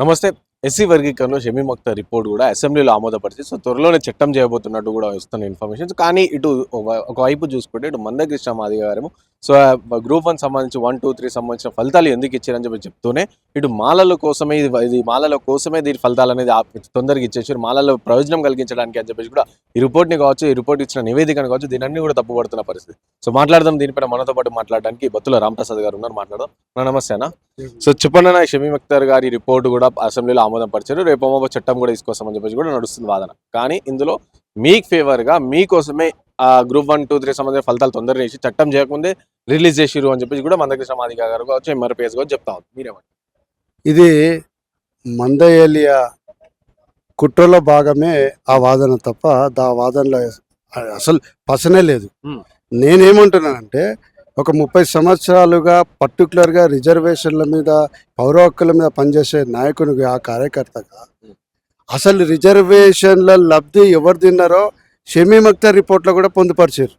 నమస్తే ఎస్సీ వర్గీకరణ షమీ మక్తా రిపోర్ట్ కూడా అసెంబ్లీలో ఆమోదపరిచి సో త్వరలోనే చట్టం చేయబోతున్నట్టు కూడా వస్తున్న ఇన్ఫర్మేషన్స్ కానీ ఇటు ఒక- ఒకవైపు చూసుకుంటే ఇటు మందకృష్ణ మాదిగ గారేమో సో గ్రూప్ వన్ సంబంధించి వన్ టూ త్రీ సంబంధించిన ఫలితాలు ఎందుకు ఇచ్చారని చెప్పి చెప్తూనే ఇటు మాలల కోసమే ఇది ఇది మాలల కోసమే దీని ఫలితాలు అనేది తొందరగా ఇచ్చేసారు మాలల ప్రయోజనం కలిగించడానికి అని చెప్పేసి కూడా ఈ రిపోర్ట్ని కావచ్చు ఈ రిపోర్ట్ ఇచ్చిన నివేదికను కావచ్చు దీని అన్ని కూడా తప్పుపడుతున్న పరిస్థితి. సో మాట్లాడదాం దీనిపైన మనతో పాటు మాట్లాడడానికి బత్తుల రామప్రసాద్ గారు ఉన్నారు మాట్లాడదాం. అన్న, నమస్తే అన్న. సో చెప్పండి అన్న షమీ అఖ్తర్ గారి రిపోర్ట్ కూడా అసెంబ్లీలో ఆమోదం పరిచారు. రేపు చట్టం కూడా తీసుకొస్తామని చెప్పేసి కూడా నడుస్తుంది వాదన. కానీ ఇందులో మీకు ఫేవర్గా మీకోసమే ఆ గ్రూప్ వన్ టూ త్రీ సంబంధించిన ఫలితాలు తొందరగా చేసి చట్టం చేయకముందే రిలీజ్ చేసిరు అని చెప్పేసి కూడా మందకృష్ణ మాదిగ గారు కావచ్చు ఎంఆర్పిఎస్ కూడా చెప్తా ఉంది మీరేమంటారు ఇది మందయేలియ కుట్రలో భాగమే ఆ వాదన తప్ప దా వాదనలో అసలు పసనే లేదు. నేనేమంటున్నానంటే ఒక ముప్పై సంవత్సరాలుగా పర్టికులర్గా రిజర్వేషన్ల మీద పౌర హక్కుల మీద పనిచేసే నాయకునిగా కార్యకర్తగా Hmm. అసలు రిజర్వేషన్ల లబ్ధి ఎవరు తిన్నారో షమీమ్ అఖ్తర్ రిపోర్ట్లో కూడా పొందుపరిచారు.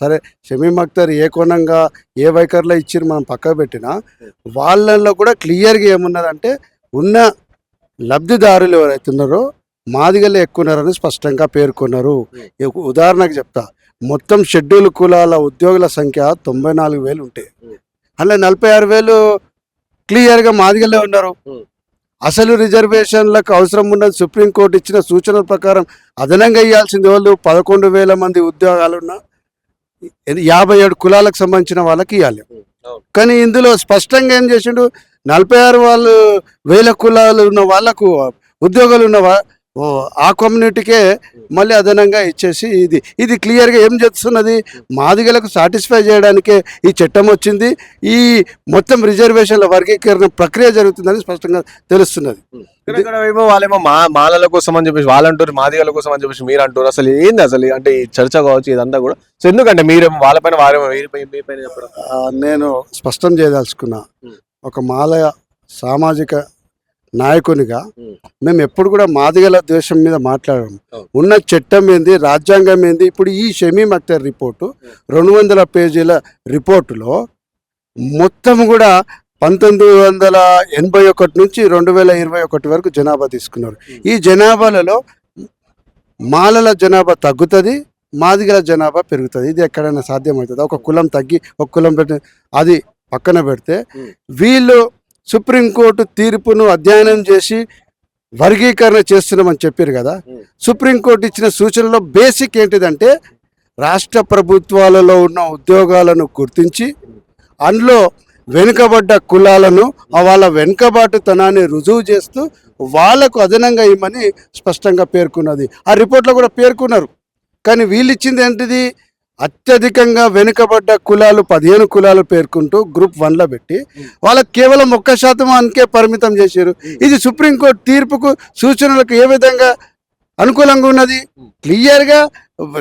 సరే షమీమ్ అఖ్తర్ ఏ కోణంగా ఏ వైఖరిలో ఇచ్చిరు మనం పక్కకు పెట్టినా. వాళ్ళల్లో కూడా క్లియర్గా ఏమున్నదంటే ఉన్న లబ్ధిదారులు ఎవరైతే ఉన్నారో మాదిగలే ఎక్కువ ఉన్నారని స్పష్టంగా పేర్కొన్నారు ఉదాహరణకు చెప్తా మొత్తం షెడ్యూల్ కులాల ఉద్యోగుల సంఖ్య తొంభై నాలుగు వేలు ఉంటాయి. అలా నలభై ఆరు వేలు క్లియర్గా మాదిగలే ఉన్నారు. అసలు రిజర్వేషన్లకు అవసరం ఉన్నది సుప్రీంకోర్టు ఇచ్చిన సూచనల ప్రకారం అదనంగా ఇవ్వాల్సింది వాళ్ళు పదకొండు వేల మంది ఉద్యోగాలున్న యాభై ఏడు కులాలకు సంబంధించిన వాళ్ళకి ఇవ్వాలి కానీ ఇందులో స్పష్టంగా ఏం చేసిండు? నలభై ఆరు వాళ్ళు వేల కులాలు ఉన్న వాళ్ళకు ఉద్యోగాలు ఉన్న వా- ఓ, ఆ కమ్యూనిటీకే మళ్ళీ అదనంగా ఇచ్చేసి ఇది. ఇది క్లియర్గా ఏం చేస్తున్నది? మాదిగలకు సాటిస్ఫై చేయడానికే ఈ చట్టం వచ్చింది. ఈ మొత్తం రిజర్వేషన్ల వర్గీకరణ ప్రక్రియ జరుగుతుందని స్పష్టంగా తెలుస్తున్నది. ఏమో వాళ్ళేమో మా మాలల కోసం అని చెప్పేసి వాళ్ళు అంటారు మాదిగల కోసం అని చెప్పేసి మీరు అంటారు అసలు ఏంది అసలు? అంటే ఈ చర్చ కావచ్చు ఇదంతా కూడా. సో ఎందుకంటే మీరేమో వాళ్ళపైన వారేమో వీరిపై మీ పైన చెప్పడం? ఆ, నేను స్పష్టం చేయదలుచుకున్నా. ఒక మాలయ సామాజిక నాయకునిగా. మేము ఎప్పుడు కూడా మాదిగల ద్వేషం మీద మాట్లాడాము. ఉన్న చట్టం ఏంది రాజ్యాంగం ఏంది ఇప్పుడు ఈ షమీమ్ అఖ్తర్ రిపోర్టు రెండు వందల పేజీల రిపోర్టులో మొత్తం కూడా పంతొమ్మిది వందల ఎనభై ఒకటి నుంచి రెండు వేల ఇరవై ఒకటి వరకు జనాభా తీసుకున్నారు. ఈ జనాభాలలో మాలల జనాభా తగ్గుతుంది మాదిగల జనాభా పెరుగుతుంది ఇది ఎక్కడైనా సాధ్యమవుతుంది ఒక కులం తగ్గి ఒక కులం పెట్టి అది పక్కన పెడితే. వీళ్ళు సుప్రీంకోర్టు తీర్పును అధ్యయనం చేసి వర్గీకరణ చేస్తున్నామని చెప్పారు కదా. సుప్రీంకోర్టు ఇచ్చిన సూచనలో బేసిక్ ఏంటిదంటే రాష్ట్ర ప్రభుత్వాలలో ఉన్న ఉద్యోగాలను గుర్తించి అందులో వెనుకబడ్డ కులాలను వాళ్ళ వెనుకబాటుతనాన్ని రుజువు చేస్తూ వాళ్ళకు అదనంగా ఇవ్వమని స్పష్టంగా పేర్కొన్నది. ఆ రిపోర్ట్లో కూడా పేర్కొన్నారు. కానీ వీళ్ళు ఇచ్చింది ఏంటిది? అత్యధికంగా వెనుకబడ్డ కులాలు పదిహేను కులాలు పేర్కొంటూ గ్రూప్ వన్లో పెట్టి వాళ్ళకి కేవలం ఒక్క శాతం అందుకే పరిమితం చేశారు. ఇది సుప్రీంకోర్టు తీర్పుకు సూచనలకు ఏ విధంగా అనుకూలంగా ఉన్నది? క్లియర్గా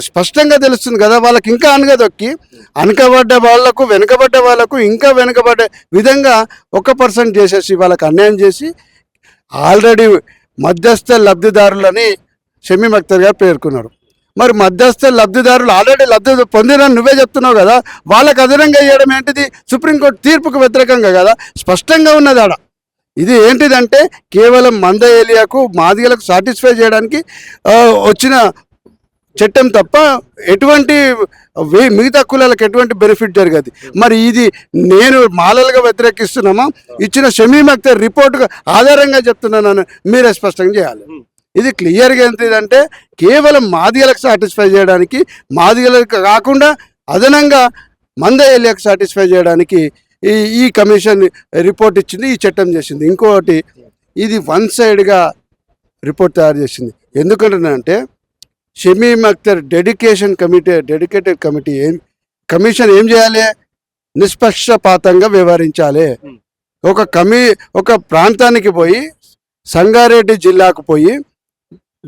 స్పష్టంగా తెలుస్తుంది కదా వాళ్ళకి ఇంకా అనగదొక్కి అనకబడ్డ వాళ్ళకు వెనుకబడ్డ వాళ్ళకు ఇంకా వెనుకబడ్డ విధంగా ఒక పర్సెంట్ చేసేసి వాళ్ళకి అన్యాయం చేసి ఆల్రెడీ మధ్యస్థ లబ్ధిదారులని షమీమ్ అఖ్తర్ గారు పేర్కొన్నారు. మరి మధ్యస్థ లబ్ధిదారులు ఆల్రెడీ లబ్ధి పొందినని నువ్వే చెప్తున్నావు కదా వాళ్ళకు అదనంగా ఇవ్వడం ఏంటిది? సుప్రీంకోర్టు తీర్పుకు వ్యతిరేకంగా కదా? స్పష్టంగా ఉన్నది ఆడ. ఇది ఏంటిదంటే కేవలం మంద ఏలియాకు మాదిగలకు సాటిస్ఫై చేయడానికి వచ్చిన చట్టం తప్ప ఎటువంటి మిగతా కులాలకు ఎటువంటి బెనిఫిట్ జరగదు. మరి ఇది నేను మాలలుగా వ్యతిరేకిస్తున్నామా? ఇచ్చిన షమీమ్ అఖ్తర్ రిపోర్ట్ ఆధారంగా చెప్తున్నాను మీరే స్పష్టంగా చేయాలి. ఇది క్లియర్గా ఏంటిదంటే కేవలం మాదిగలకు సాటిస్ఫై చేయడానికి మాదిగలకు కాకుండా అదనంగా మంద ఏలియాకు సాటిస్ఫై చేయడానికి ఈ ఈ కమిషన్ రిపోర్ట్ ఇచ్చింది ఈ చట్టం చేసింది. ఇంకోటి ఇది వన్ సైడ్గా రిపోర్ట్ తయారు చేసింది. ఎందుకంటున్నానంటే Shamim Akhtar dedication committee dedicated committee ఏం కమిషన్ ఏం చేయాలి? నిష్పక్షపాతంగా వ్యవహరించాలి. Hmm. ఒక కమి ఒక ప్రాంతానికి పోయి సంగారెడ్డి జిల్లాకు పోయి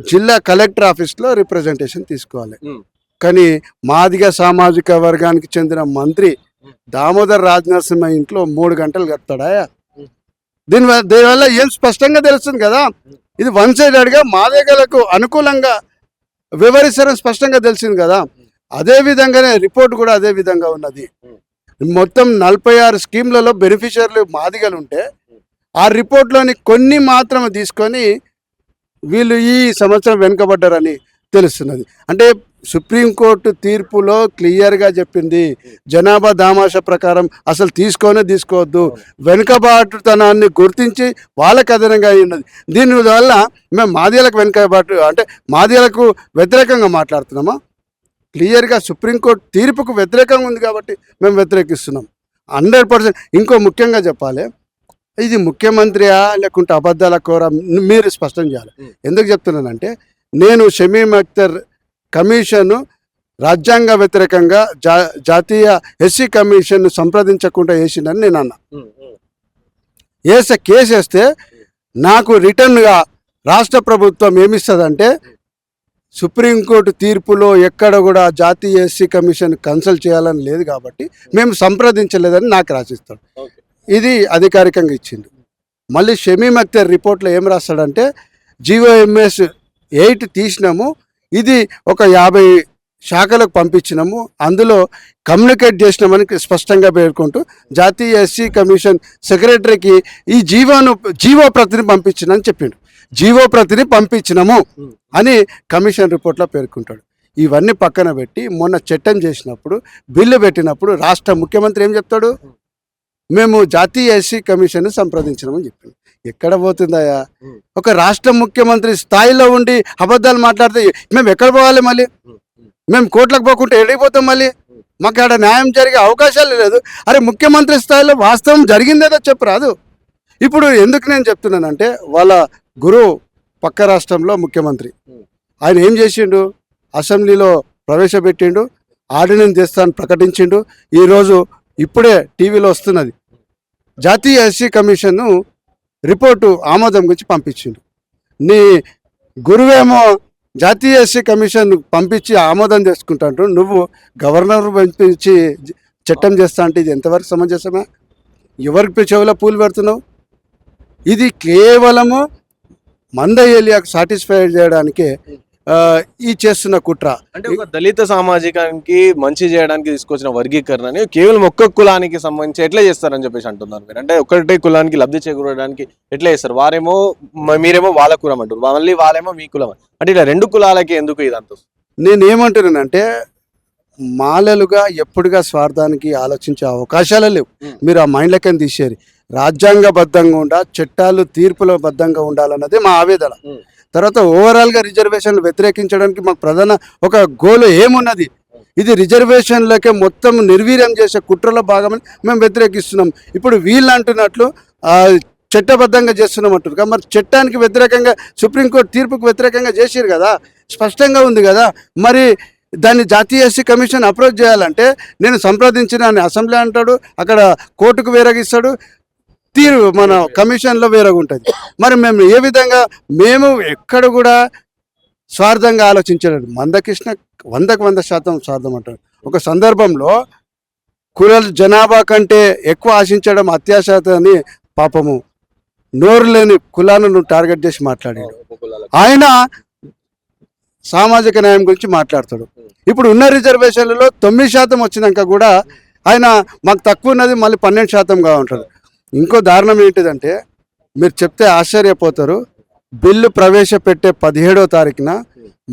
జిల్లా కలెక్టర్ ఆఫీస్లో రిప్రజెంటేషన్ తీసుకోవాలి. కానీ మాదిగ సామాజిక వర్గానికి చెందిన మంత్రి దామోదర్ రాజనరసింహ ఇంట్లో మూడు గంటలు గడుపుతాడా Hmm. దీనివల్ల దీనివల్ల ఏం స్పష్టంగా తెలుస్తుంది కదా? ఇది వన్ సైడెడ్గా మాదిగలకు అనుకూలంగా వివరిస్తారని స్పష్టంగా తెలిసింది కదా? అదే విధంగానే రిపోర్ట్ కూడా అదే విధంగా ఉన్నది. మొత్తం నలభై ఆరు స్కీమ్లలో బెనిఫిషియర్లు మాదిగలు ఉంటే ఆ రిపోర్ట్లోని కొన్ని మాత్రం తీసుకొని వీళ్ళు ఈ సంవత్సరం వెనుకబడ్డారని తెలుస్తున్నది. అంటే సుప్రీంకోర్టు తీర్పులో క్లియర్గా చెప్పింది జనాభా దామాష ప్రకారం అసలు తీసుకొనే తీసుకోవద్దు వెనుకబాటుతనాన్ని గుర్తించి వాళ్ళకి అదనంగా ఉన్నది. దీనివల్ల మేము మాదిలకు వెనుకబాటు అంటే మాదిలకు వ్యతిరేకంగా మాట్లాడుతున్నామా? క్లియర్గా సుప్రీంకోర్టు తీర్పుకు వ్యతిరేకంగా ఉంది కాబట్టి మేము వ్యతిరేకిస్తున్నాం. Hundred percent. ఇంకో ముఖ్యంగా చెప్పాలి ఇది ముఖ్యమంత్రియా లేకుంటే అబద్ధాల కోర? మీరు స్పష్టం చేయాలి. ఎందుకు చెప్తున్నానంటే నేను షమీమ్ అఖ్తర్ కమిషన్ రాజ్యాంగ వ్యతిరేకంగా జా జాతీయ ఎస్సీ కమిషన్ సంప్రదించకుండా వేసిందని నేను అన్నా. వేసే కేసు వేస్తే నాకు రిటర్న్గా రాష్ట్ర ప్రభుత్వం ఏమిస్తుందంటే సుప్రీంకోర్టు తీర్పులో ఎక్కడ కూడా జాతీయ ఎస్సీ కమిషన్ కన్సల్ట్ చేయాలని లేదు కాబట్టి మేము సంప్రదించలేదని నాకు రాసిస్తాడు Okay. ఇది అధికారికంగా ఇచ్చింది మళ్ళీ షమీమ్ అఖ్తర్ రిపోర్ట్లో ఏం రాస్తాడంటే జీఓఎంఎస్ ఎయిట్ తీసినాము ఇది ఒక యాభై శాఖలకు పంపించినాము అందులో కమ్యూనికేట్ చేసినామని స్పష్టంగా పేర్కొంటూ జాతీయ ఎస్సీ కమిషన్ సెక్రటరీకి ఈ జీవోను జీవో ప్రతిని పంపించినని చెప్పిండు. జీవో ప్రతిని పంపించినాము అని కమిషన్ రిపోర్ట్లో పేర్కొంటాడు. ఇవన్నీ పక్కన పెట్టి మొన్న చట్టం చేసినప్పుడు బిల్లు పెట్టినప్పుడు రాష్ట్ర ముఖ్యమంత్రి ఏం చెప్తాడు? మేము జాతీయ ఎస్సీ కమిషన్ సంప్రదించినామని చెప్పింది. ఎక్కడ పోతుందయ్యా? ఒక రాష్ట్ర ముఖ్యమంత్రి స్థాయిలో ఉండి అబద్ధాలు మాట్లాడితే మేము ఎక్కడ పోవాలి మళ్ళీ? మేము కోట్లకు పోకుంటే ఎడిగిపోతాం మళ్ళీ? మాకు ఆడ న్యాయం జరిగే అవకాశాలు లేదు. అరే ముఖ్యమంత్రి స్థాయిలో వాస్తవం జరిగిందేదో చెప్పరాదు ఇప్పుడు ఎందుకు నేను చెప్తున్నానంటే వాళ్ళ గురువు పక్క రాష్ట్రంలో ముఖ్యమంత్రి. ఆయన ఏం చేసిండు? అసెంబ్లీలో ప్రవేశపెట్టిండు. ఆర్డినెన్స్ చేస్తానని ప్రకటించిండు. ఈరోజు ఇప్పుడే టీవీలో వస్తున్నది. జాతీయ ఎస్సీ కమిషన్ రిపోర్టు ఆమోదం గురించి పంపించిండు. నీ గురువేమో జాతీయ ఎస్సీ కమిషన్ పంపించి ఆమోదం చేసుకుంటాంటు నువ్వు గవర్నర్ పంపించి చట్టం చేస్తా అంటే ఇది ఎంతవరకు సమంజసమా? ఎవరికి చెవులో పూలు పెడుతున్నావు? ఇది కేవలము మంద ఏలియాకు సాటిస్ఫై చేయడానికే ఈ చేస్తున్న కుట్ర. అంటే ఒక దళిత సామాజికానికి మంచి చేయడానికి తీసుకొచ్చిన వర్గీకరణని కేవలం ఒక్క కులానికి సంబంధించి ఎట్లా చేస్తారని చెప్పేసి అంటున్నారు మీరు? అంటే ఒకటే కులానికి లబ్ధి చేకూరడానికి ఎట్లా చేస్తారు? వారేమో మీరేమో వాళ్ళ కులం అంటారు మళ్ళీ వాళ్ళేమో మీ కులం అంటే ఇలా రెండు కులాలకి ఎందుకు ఇదంతా నేను ఏమంటున్నానంటే మాలలుగా ఎప్పుడుగా స్వార్థానికి ఆలోచించే అవకాశాలే లేవు. మీరు ఆ మైండ్ లెక్కని తీసేరి రాజ్యాంగబద్ధంగా ఉండ చట్టాలు తీర్పుల బద్ధంగా ఉండాలన్నది మా ఆవేదన. తర్వాత ఓవరాల్గా రిజర్వేషన్లు వ్యతిరేకించడానికి మాకు ప్రధాన ఒక గోల్ ఏమున్నది? ఇది రిజర్వేషన్లకే మొత్తం నిర్వీర్యం చేసే కుట్రలో భాగమని మేము వ్యతిరేకిస్తున్నాం. ఇప్పుడు వీళ్ళు అంటున్నట్లు చట్టబద్ధంగా చేస్తున్నాం అంటారు కదా, మరి చట్టానికి వ్యతిరేకంగా సుప్రీంకోర్టు తీర్పుకు వ్యతిరేకంగా చేసారు కదా? స్పష్టంగా ఉంది కదా? మరి దాన్ని జాతీయ ఎస్సీ కమిషన్ అప్రోచ్ చేయాలంటే నేను సంప్రదించిన అసెంబ్లీ అంటాడు అక్కడ కోర్టుకు వేరగిస్తాడు తీరు మన కమిషన్లో వేరగా ఉంటుంది. మరి మేము ఏ విధంగా మేము ఎక్కడ కూడా స్వార్థంగా ఆలోచించలేదు. మందకృష్ణ వందకు వంద శాతం స్వార్థం అంటాడు ఒక సందర్భంలో కుల జనాభా కంటే ఎక్కువ ఆశించడం అత్యాశాత అని పాపము. నోరు లేని కులాలను టార్గెట్ చేసి మాట్లాడాడు. ఆయన సామాజిక న్యాయం గురించి మాట్లాడతాడు. ఇప్పుడు ఉన్న రిజర్వేషన్లలో తొమ్మిది శాతం వచ్చినాక కూడా ఆయన మాకు తక్కువ ఉన్నది మళ్ళీ పన్నెండు శాతంగా ఉంటాడు ఇంకో దారుణం ఏంటిదంటే మీరు చెప్తే ఆశ్చర్యపోతారు. బిల్లు ప్రవేశపెట్టే పదిహేడో తారీఖున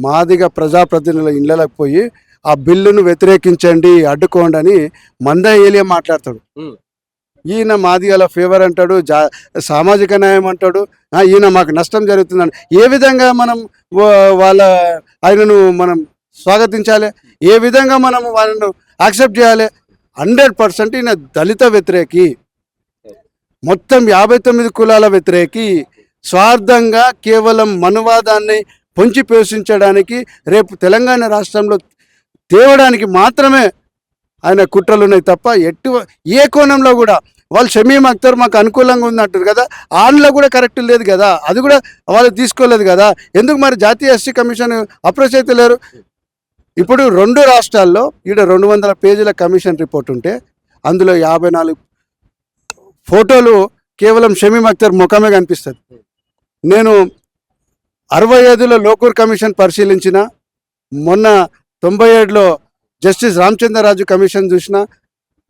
మాదిగ ప్రజాప్రతినిధుల ఇళ్ళకి పోయి ఆ బిల్లును వ్యతిరేకించండి అడ్డుకోండి అని మంద ఏలియా మాట్లాడతాడు. ఈయన మాదిగల ఫేవర్ అంటాడు జా సామాజిక న్యాయం అంటాడు. ఈయన మాకు నష్టం జరుగుతుందని. ఏ విధంగా మనం వాళ్ళ ఆయనను మనం స్వాగతించాలి? ఏ విధంగా మనం వాళ్ళను యాక్సెప్ట్ చేయాలి? హండ్రెడ్ పర్సెంట్ ఈయన దళిత వ్యతిరేకి. మొత్తం యాభై తొమ్మిది కులాల వ్యతిరేకి స్వార్థంగా కేవలం మనువాదాన్ని పొంచి పోషించడానికి రేపు తెలంగాణ రాష్ట్రంలో తేవడానికి మాత్రమే ఆయన కుట్రలు ఉన్నాయి తప్ప ఎటు ఏ కోణంలో కూడా వాళ్ళు షమీం అఖ్తర్ మాకు అనుకూలంగా ఉందంటారు కదా ఆన్లో కూడా కరెక్ట్ లేదు కదా అది కూడా వాళ్ళు తీసుకోలేదు కదా ఎందుకు మరి జాతీయ ఎస్సీ కమిషన్ అప్రోచ్ అయితే లేరు? ఇప్పుడు రెండు రాష్ట్రాల్లో ఈడ రెండు వందల పేజీల కమిషన్ రిపోర్ట్ ఉంటే అందులో యాభై నాలుగు ఫోటోలు కేవలం షమీమ్ అఖ్తర్ ముఖమే కనిపిస్తుంది. నేను అరవై ఐదులో లోకూర్ కమిషన్ పరిశీలించిన మొన్న తొంభై ఏడులో జస్టిస్ రామచంద్రరాజు కమిషన్ చూసిన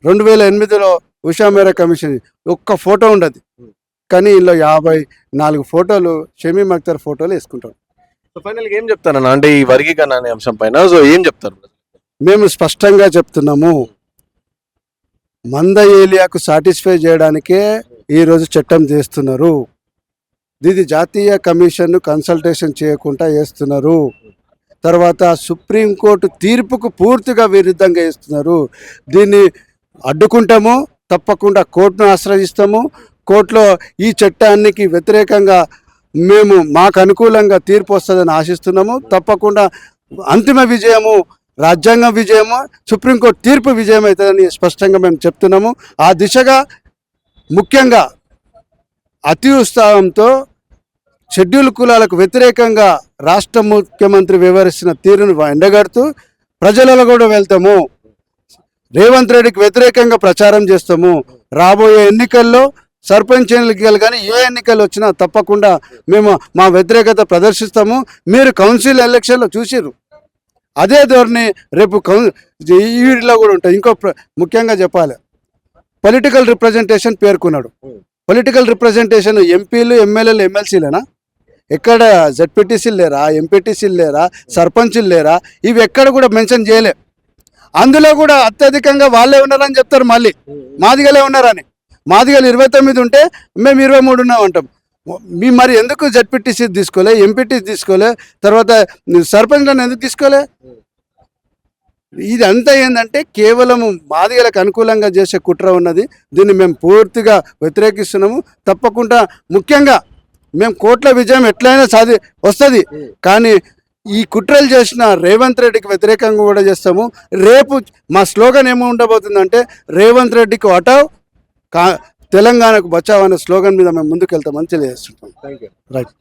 రెండు వేల ఎనిమిదిలో ఉషా మేరా కమిషన్ ఒక్క ఫోటో ఉండదు. కానీ ఇందులో యాభై నాలుగు ఫోటోలు షమీమ్ అఖ్తర్ ఫోటోలు వేసుకుంటాం సో ఫైనల్గా ఏం చెప్తారన్న అంటే ఈ వర్గీకరణ అనే అంశం పైన. సో ఏం చెప్తారు? మేము స్పష్టంగా చెప్తున్నాము మంద ఏలియాకు సాటిస్ఫై చేయడానికే ఈరోజు చట్టం చేస్తున్నారు. ఇది జాతీయ కమిషన్ను కన్సల్టేషన్ చేయకుండా వేస్తున్నారు తర్వాత సుప్రీంకోర్టు తీర్పుకు పూర్తిగా విరుద్ధంగా వేస్తున్నారు దీన్ని అడ్డుకుంటాము తప్పకుండా కోర్టును ఆశ్రయిస్తాము. కోర్టులో ఈ చట్టానికి వ్యతిరేకంగా మేము మాకు అనుకూలంగా తీర్పు వస్తుందని ఆశిస్తున్నాము. తప్పకుండా అంతిమ విజయము రాజ్యాంగం విజయము? సుప్రీంకోర్టు తీర్పు విజయం అవుతుందని స్పష్టంగా మేము చెప్తున్నాము. ఆ దిశగా ముఖ్యంగా అతి ఉత్సాహంతో షెడ్యూల్ కులాలకు వ్యతిరేకంగా రాష్ట్ర ముఖ్యమంత్రి వ్యవహరిస్తున్న తీరును ఎండగడుతూ ప్రజలలో కూడా వెళ్తాము. రేవంత్ రెడ్డికి వ్యతిరేకంగా ప్రచారం చేస్తాము. రాబోయే ఎన్నికల్లో సర్పంచ్ ఎన్నికలు కానీ ఏ ఎన్నికలు వచ్చినా తప్పకుండా మేము మా వ్యతిరేకత ప్రదర్శిస్తాము. మీరు కౌన్సిల్ ఎలక్షన్లో చూసిర్రు. అదే ధోరణి రేపు కౌన్ ఈ వీటిలో కూడా ఉంటుంది ఇంకో ముఖ్యంగా చెప్పాలి. పొలిటికల్ రిప్రజెంటేషన్ పేర్కొన్నాడు. పొలిటికల్ రిప్రజెంటేషన్ ఎంపీలు ఎమ్మెల్యేలు ఎమ్మెల్సీలేనా? ఎక్కడ జడ్పీటీసీలు లేరా ఎంపీటీసీలు లేరా సర్పంచులు లేరా? ఇవి ఎక్కడ కూడా మెన్షన్ చేయలే. అందులో కూడా అత్యధికంగా వాళ్ళే ఉన్నారని చెప్తారు మళ్ళీ. మాదిగలే ఉన్నారని. మాదిగలు ఇరవై తొమ్మిది ఉంటే మేము ఇరవై మూడు ఉన్నాం అంటాం. మీ మరి ఎందుకు జడ్పీటీసీ తీసుకోలే ఎంపీటీ తీసుకోలే తర్వాత సర్పంచ్లను ఎందుకు తీసుకోలే? ఇది అంతా ఏంటంటే కేవలం మాదిగలకు అనుకూలంగా చేసే కుట్ర ఉన్నది. దీన్ని మేము పూర్తిగా వ్యతిరేకిస్తున్నాము. తప్పకుండా ముఖ్యంగా మేము కోట్ల విజయం ఎట్లయినా సాధి వస్తుంది. కానీ ఈ కుట్రలు చేసిన రేవంత్ రెడ్డికి వ్యతిరేకంగా కూడా చేస్తాము. రేపు మా స్లోగన్ ఏమి ఉండబోతుందంటే రేవంత్ రెడ్డికి హటావ్ కా తెలంగాణకు బచావ్ అనే స్లోగన్ మీద మేము ముందుకు వెళ్తామని తెలియజేస్తుంటాం రైట్